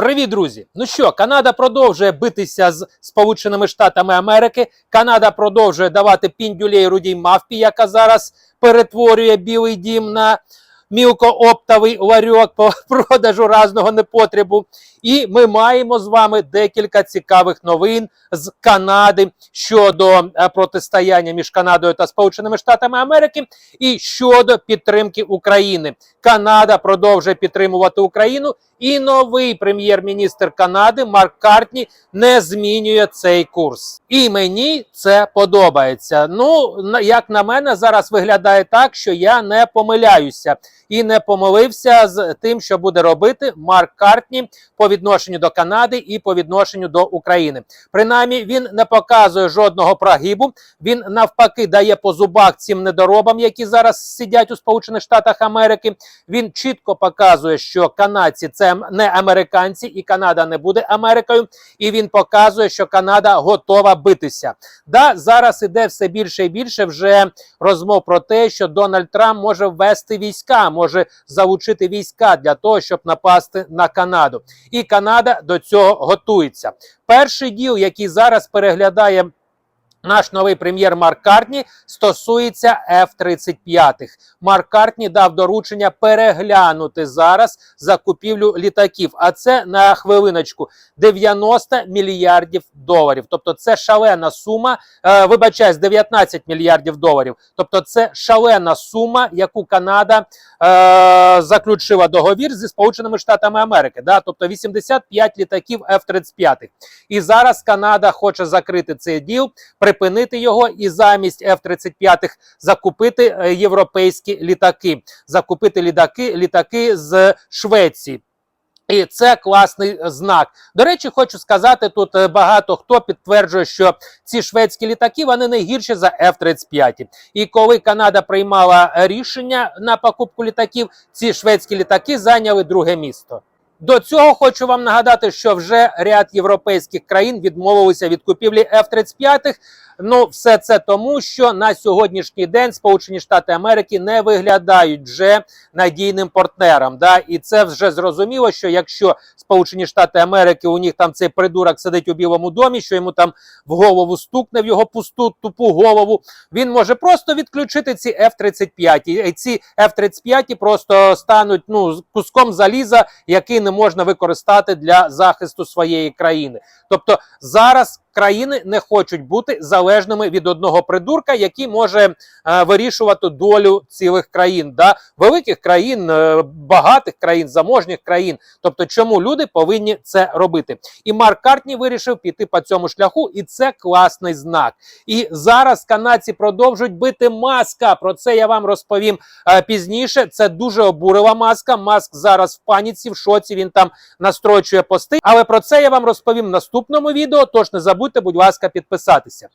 Привіт, друзі! Ну що, Канада продовжує битися з Сполученими Штатами Америки. Канада продовжує давати піндюлей рудій мавпі, яка зараз перетворює Білий Дім на мілкооптовий ларьок по продажу разного непотребу. І ми маємо з вами декілька цікавих новин з Канади щодо е, протистояння між Канадою та Сполученими Штатами Америки і щодо підтримки України. Канада продовжує підтримувати Україну, і новий прем'єр-міністр Канади Марк Картні не змінює цей курс. І мені це подобається. Ну, як на мене, зараз виглядає так, що я не помиляюся і не помилився з тим, що буде робити Марк Картні по відношенню до Канади і по відношенню до України. Принаймні, він не показує жодного прогибу. Він навпаки дає по зубах цим недоробам, які зараз сидять у Сполучених Штатах Америки. Він чітко показує, що канадці це не американці, і Канада не буде Америкою. І він показує, що Канада готова битися. Да, зараз іде все більше і більше вже розмов про те, що Дональд Трамп може ввести війська, може залучити війська для того, щоб напасти на Канаду. І Канада до цього готується. Перший діл, який зараз переглядає. Наш новий прем'єр Марк Картні стосується F-35. Марк Картні дав доручення переглянути зараз закупівлю літаків. А це на хвилиночку 90 мільярдів доларів. Тобто, це шалена сума. Е, вибачаюсь, 19 мільярдів доларів. Тобто, це шалена сума, яку Канада е, заключила договір зі Сполученими Штатами Америки. Да? Тобто 85 літаків F-35. І зараз Канада хоче закрити цей діл, припинити його і замість F-35 закупити е, європейські літаки, закупити літаки, літаки з Швеції. І це класний знак. До речі, хочу сказати, тут е, багато хто підтверджує, що ці шведські літаки вони не гірші за F-35. І коли Канада приймала рішення на покупку літаків, ці шведські літаки зайняли друге місто. До цього хочу вам нагадати, що вже ряд європейських країн відмовилися від купівлі F-35. Ну, все це тому, що на сьогоднішній день Сполучені Штати Америки не виглядають вже надійним партнером. Да? І це вже зрозуміло, що якщо Сполучені Штати Америки у них там цей придурок сидить у Білому домі, що йому там в голову стукне в його пусту тупу голову, він може просто відключити ці F-35. І ці F-35 просто стануть ну, куском заліза, який не можна використати для захисту своєї країни. Тобто зараз країни не хочуть бути залежними від одного придурка, який може е, вирішувати долю цілих країн, да? великих країн, е, багатих країн, заможніх країн. Тобто, чому люди повинні це робити? І Марк Картні вирішив піти по цьому шляху, і це класний знак. І зараз канадці продовжують бити маска. Про це я вам розповім е, пізніше. Це дуже обурила маска. Маск зараз в паніці, в шоці. Він там настрочує пости. Але про це я вам розповім в наступному відео. Тож не забудьте, будь ласка, підписатися.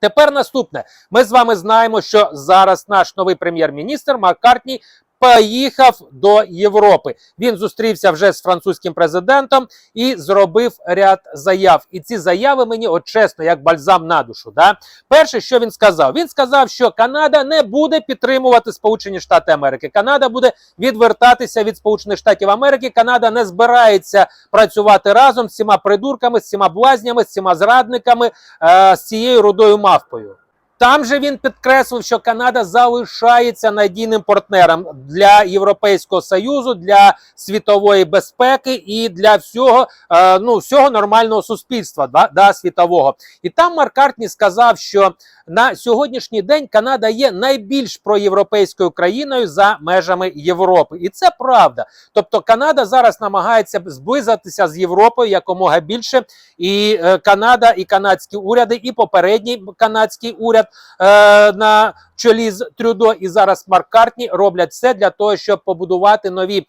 Тепер наступне. Ми з вами знаємо, що зараз наш новий прем'єр-міністр Марк Картні поїхав до Європи. Він зустрівся вже з французьким президентом і зробив ряд заяв. І ці заяви мені, от чесно, як бальзам на душу. Да? Перше, що він сказав, він сказав, що Канада не буде підтримувати Сполучені Штати Америки. Канада буде відвертатися від Сполучених Штатів Америки. Канада не збирається працювати разом з цими придурками, з цими блазнями, з цими зрадниками, е, з цією рудою мавпою. Там же він підкреслив, що Канада залишається надійним партнером для Європейського союзу, для світової безпеки і для всього, е, ну, всього нормального суспільства да, да, світового. І там Марк Картні сказав, що на сьогоднішній день Канада є найбільш проєвропейською країною за межами Європи, і це правда. Тобто Канада зараз намагається зблизитися з Європою якомога більше. І е, Канада, і канадські уряди, і попередній канадський уряд е, на чолі з Трюдо, і зараз Марк Картні роблять все для того, щоб побудувати нові,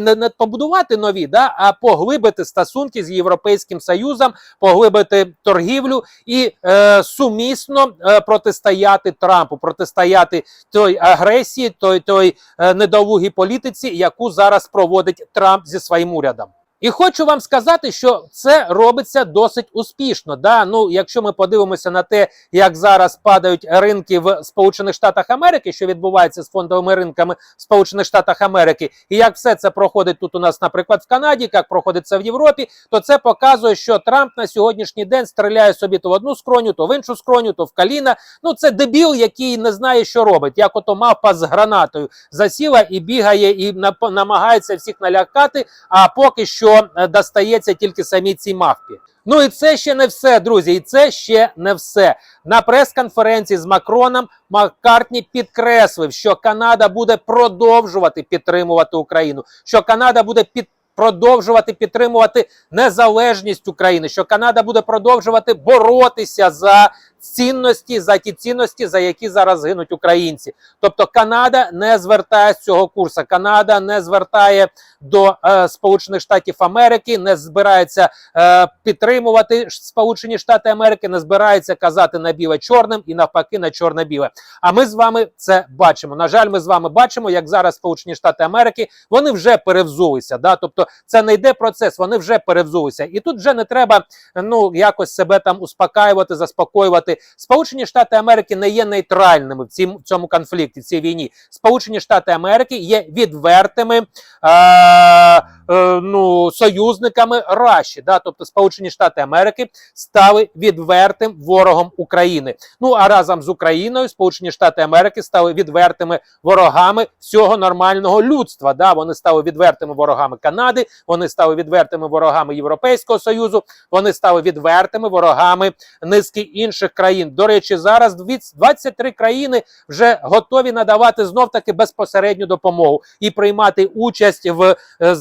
не, не побудувати нові, да, а поглибити стосунки з Європейським Союзом, поглибити торгівлю і е, сумісно е, протистояти Трампу, протистояти той агресії, той, той е, недолугій політиці, яку зараз проводить Трамп зі своїм урядом. І хочу вам сказати, що це робиться досить успішно. Да? Ну, якщо ми подивимося на те, як зараз падають ринки в Сполучених Штатах Америки, що відбувається з фондовими ринками в Сполучених Штатах Америки, і як все це проходить тут у нас, наприклад, в Канаді, як проходить це в Європі, то це показує, що Трамп на сьогоднішній день стріляє собі то в одну скроню, то в іншу скроню, то в коліна. Ну це дебіл, який не знає, що робить. Як ото мавпа з гранатою засіла і бігає, і намагається всіх налякати. А поки що е, достається тільки самій цій мавпі. Ну і це ще не все, друзі. І це ще не все. На прес-конференції з Макроном Маккартні підкреслив, що Канада буде продовжувати підтримувати Україну, що Канада буде під продовжувати підтримувати незалежність України, що Канада буде продовжувати боротися за цінності, за ті цінності, за які зараз гинуть українці. Тобто Канада не звертає з цього курсу. Канада не звертає до е, Сполучених Штатів Америки, не збирається е, підтримувати Сполучені Штати Америки, не збирається казати на біле чорним і навпаки на чорне-біле. А ми з вами це бачимо. На жаль, ми з вами бачимо, як зараз Сполучені Штати Америки вони вже перевзулися. Да? Тобто це не йде процес, вони вже перевзулися. І тут вже не треба ну якось себе там успокаювати, заспокоювати. Сполучені Штати Америки не є нейтральними в цім, цьому конфлікті, в цій війні. Сполучені Штати Америки є відвертими е, е, ну, союзниками Раші. Да? Тобто Сполучені Штати Америки стали відвертим ворогом України. Ну а разом з Україною Сполучені Штати Америки стали відвертими ворогами всього нормального людства. Да? Вони стали відвертими ворогами Канади, вони стали відвертими ворогами Європейського Союзу, вони стали відвертими ворогами низки інших країн. До речі, зараз 23 країни вже готові надавати знов таки безпосередню допомогу і приймати участь в, е,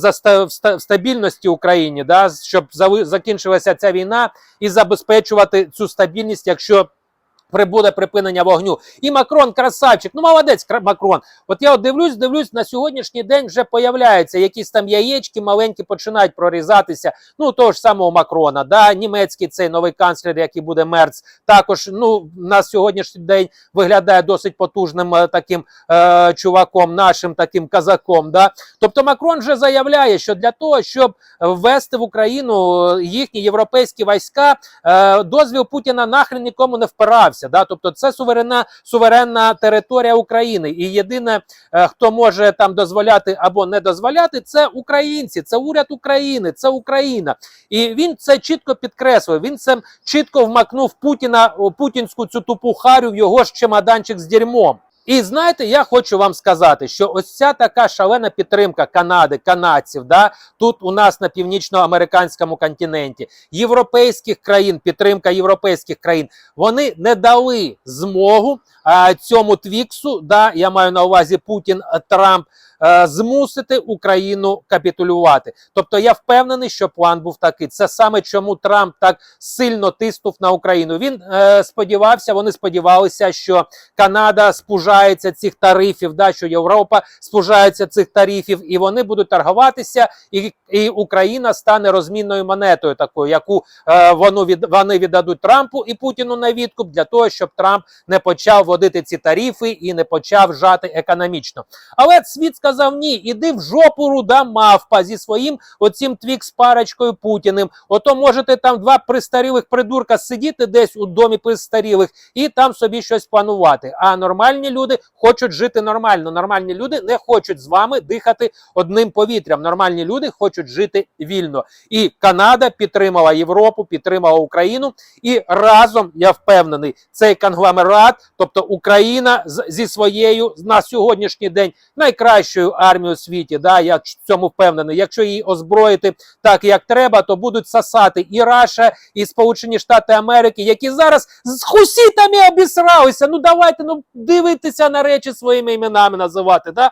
в стабільності Україні, да, щоб закінчилася ця війна і забезпечувати цю стабільність, якщо. Прибуде припинення вогню. І Макрон красавчик. Ну, молодець, Макрон. От я от дивлюсь, дивлюсь, на сьогоднішній день вже появляються якісь там яєчки маленькі починають прорізатися. Ну, того ж самого Макрона, да, німецький цей новий канцлер, який буде Мерц, також ну, на сьогоднішній день виглядає досить потужним е, таким е, чуваком, нашим таким казаком. Да. Тобто Макрон вже заявляє, що для того, щоб ввести в Україну е, їхні європейські війська, е, дозвіл Путіна нахрен нікому не впирався. Да? Тобто це суверенна, суверенна територія України. І єдине, е, хто може там дозволяти або не дозволяти, це українці, це уряд України, це Україна. І він це чітко підкреслив. Він це чітко вмакнув Путіна, путінську цю тупу харю в його ж чемоданчик з дерьмом. І знаєте, я хочу вам сказати, що ось ця така шалена підтримка Канади, канадців, да, тут у нас на північноамериканському континенті, європейських країн, підтримка європейських країн, вони не дали змогу а, цьому твіксу, да, я маю на увазі Путін, Трамп, е, змусити Україну капітулювати. Тобто я впевнений, що план був такий. Це саме чому Трамп так сильно тиснув на Україну. Він е, сподівався, вони сподівалися, що Канада спужається цих тарифів, да, що Європа спужається цих тарифів, і вони будуть торгуватися, і, і Україна стане розмінною монетою, такою, яку е, вони, від, вони віддадуть Трампу і Путіну на відкуп для того, щоб Трамп не почав вводити ці тарифи і не почав жати економічно. Але світ сказав ні, іди в жопу руда мавпа зі своїм оцім твікс парочкою Путіним. Ото можете там два пристарілих придурка сидіти десь у домі пристарілих і там собі щось планувати. А нормальні люди хочуть жити нормально. Нормальні люди не хочуть з вами дихати одним повітрям. Нормальні люди хочуть жити вільно. І Канада підтримала Європу, підтримала Україну. І разом я впевнений, цей конгломерат, тобто Україна зі своєю на сьогоднішній день найкращою армією у світі. Да, я в цьому впевнений. Якщо її озброїти так, як треба, то будуть сасати і Раша, і Сполучені Штати Америки, які зараз з хусітами обісралися. Ну давайте ну дивитися на речі своїми іменами називати. Да?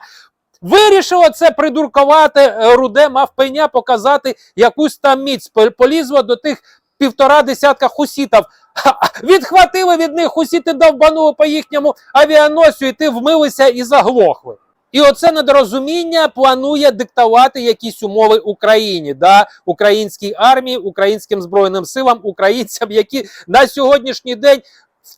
Вирішило це придуркувати е, руде мавпеня показати якусь там міць. Пол- Полізло до тих півтора десятка хусітів. Відхватили від них хусіти довбанули по їхньому авіаносцю, і ти вмилися і заглохли. І оце недорозуміння планує диктувати якісь умови Україні, да, українській армії, українським збройним силам, українцям, які на сьогоднішній день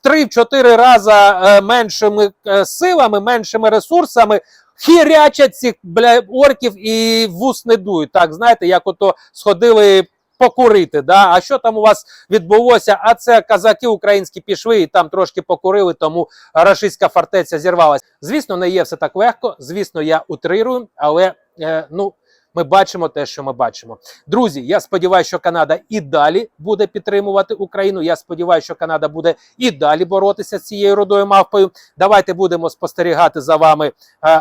в 3-4 рази е, меншими е, силами, меншими ресурсами хірячать цих бля, орків і вус не дують. Так, знаєте, як ото сходили покурити. Да? А що там у вас відбулося? А це казаки українські пішли і там трошки покурили, тому рашистська фортеця зірвалася. Звісно, не є все так легко. Звісно, я утрирую, але е, ну. Ми бачимо те, що ми бачимо. Друзі, я сподіваюся, що Канада і далі буде підтримувати Україну. Я сподіваюся, що Канада буде і далі боротися з цією рудою мавпою. Давайте будемо спостерігати за вами е,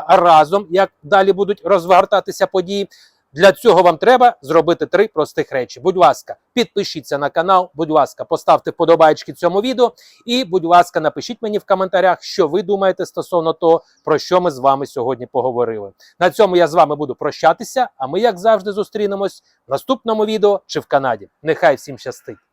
разом, як далі будуть розгортатися події. Для цього вам треба зробити три простих речі. Будь ласка, підпишіться на канал, будь ласка, поставте вподобайки цьому відео. І, будь ласка, напишіть мені в коментарях, що ви думаєте стосовно того, про що ми з вами сьогодні поговорили. На цьому я з вами буду прощатися. А ми, як завжди, зустрінемось в наступному відео чи в Канаді. Нехай всім щастить!